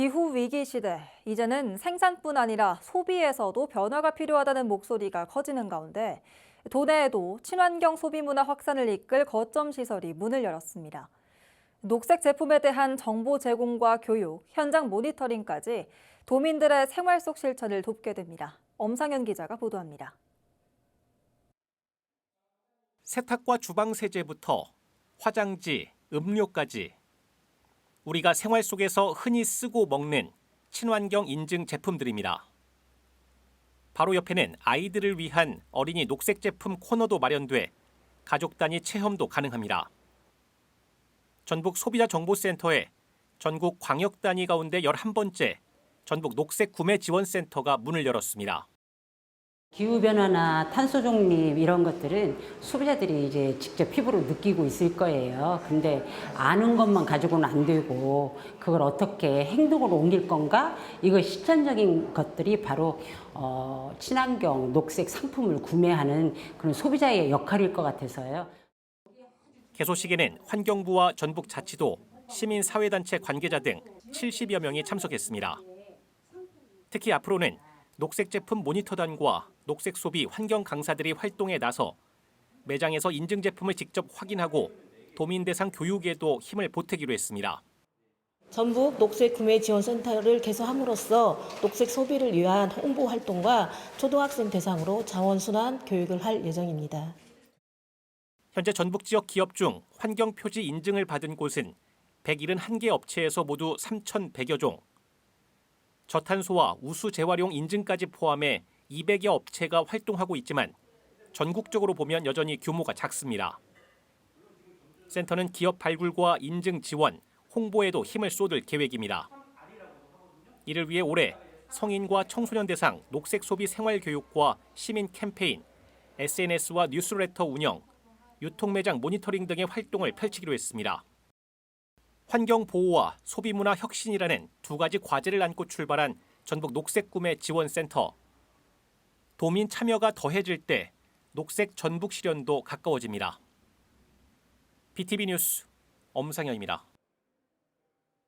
기후 위기 시대, 이제는 생산뿐 아니라 소비에서도 변화가 필요하다는 목소리가 커지는 가운데 도내에도 친환경 소비 문화 확산을 이끌 거점 시설이 문을 열었습니다. 녹색 제품에 대한 정보 제공과 교육, 현장 모니터링까지 도민들의 생활 속 실천을 돕게 됩니다. 엄상현 기자가 보도합니다. 세탁과 주방 세제부터 화장지, 음료까지 우리가 생활 속에서 흔히 쓰고 먹는 친환경 인증 제품들입니다. 바로 옆에는 아이들을 위한 어린이 녹색 제품 코너도 마련돼 가족 단위 체험도 가능합니다. 전북 소비자 정보센터에 전국 광역 단위 가운데 11번째 전북 녹색 구매 지원 센터가 문을 열었습니다. 기후변화나 탄소 중립 이런 것들은 소비자들이 이제 직접 피부로 느끼고 있을 거예요. 근데 아는 것만 가지고는 안 되고 그걸 어떻게 행동으로 옮길 건가? 이거 실천적인 것들이 바로 어, 친환경 녹색 상품을 구매하는 그런 소비자의 역할일 것 같아서요. 개소식에는 환경부와 전북자치도 시민사회단체 관계자 등 70여 명이 참석했습니다. 특히 앞으로는 녹색 제품 모니터단과 녹색 소비 환경 강사들이 활동에 나서 매장에서 인증 제품을 직접 확인하고 도민 대상 교육에도 힘을 보태기로 했습니다. 전북 녹색 구매 지원 센터를 개설함으로써 녹색 소비를 위한 홍보 활동과 초등학생 대상으로 자원 순환 교육을 할 예정입니다. 현재 전북 지역 기업 중 환경 표지 인증을 받은 곳은 171개 업체에서 모두 3,100여 종. 저탄소와 우수 재활용 인증까지 포함해 200여 업체가 활동하고 있지만 전국적으로 보면 여전히 규모가 작습니다. 센터는 기업 발굴과 인증 지원, 홍보에도 힘을 쏟을 계획입니다. 이를 위해 올해 성인과 청소년 대상 녹색 소비 생활 교육과 시민 캠페인, SNS와 뉴스레터 운영, 유통 매장 모니터링 등의 활동을 펼치기로 했습니다. 환경 보호와 소비 문화 혁신이라는 두 가지 과제를 안고 출발한 전북 녹색 구매 지원 센터. 도민 참여가 더해질 때 녹색 전북 실현도 가까워집니다. BTV 뉴스 엄상현입니다.